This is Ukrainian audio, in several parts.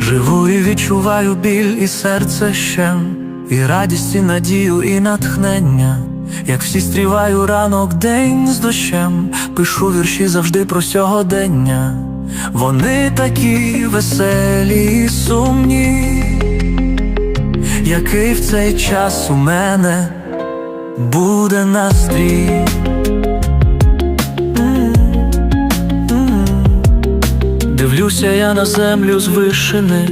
Живу і відчуваю біль і серце щем, і радість, і надію, і натхнення. Як всі стріваю ранок день з дощем, пишу вірші завжди про сьогодення. Вони такі веселі, і сумні який в цей час у мене буде настрій. Дивлюся я на землю з вишини,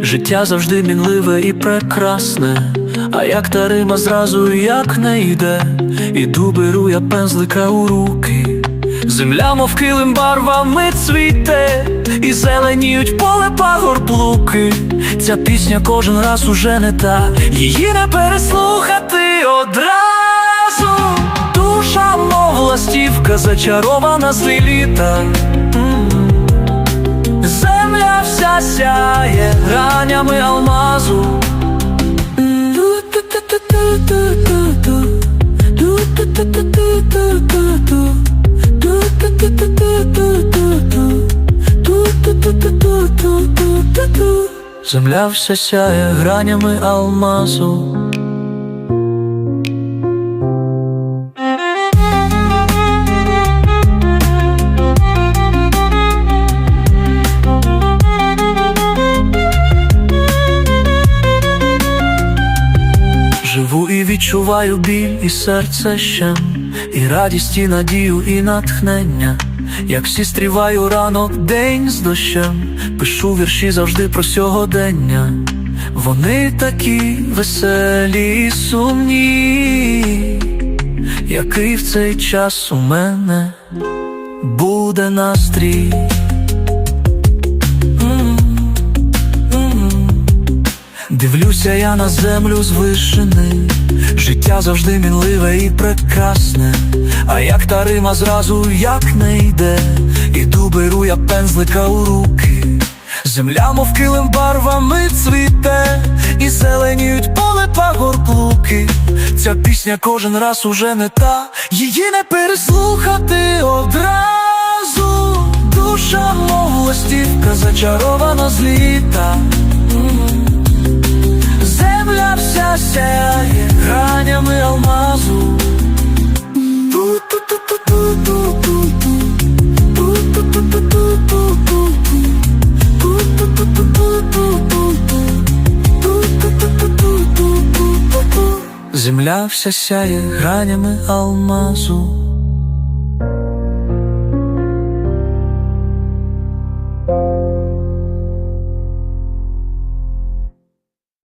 життя завжди мінливе і прекрасне, а як та рима зразу як не йде, іду беру я пензлика у руки, земля, мов килим барвами цвіте, зеленіють поле пагорб луки. Ця пісня кожен раз уже не та, її не переслухати одразу. Душа, мов ластівка, зачарована з. Земля вся сяє гранями алмазу. Земля вся сяє гранями алмазу. Живу і відчуваю біль і серце щем, і радість, і надію, і натхнення. Як всі стріваю ранок, день з дощем, пишу вірші завжди про сьогодення. Вони такі веселі і сумні, який в цей час у мене буде настрій. Дивлюся я на землю з вишини, життя завжди мінливе і прекрасне, а як та рима зразу як не йде, іду беру я пензлика у руки, земля, мов килим барвами цвіте, і зеленіють поле пагорб луки. Ця пісня кожен раз уже не та, її не переслухати одразу. Душа, мов ластівка, зачарована з літа. Земля вся сяє гранями алмазу. Земля вся сяє гранями алмазу.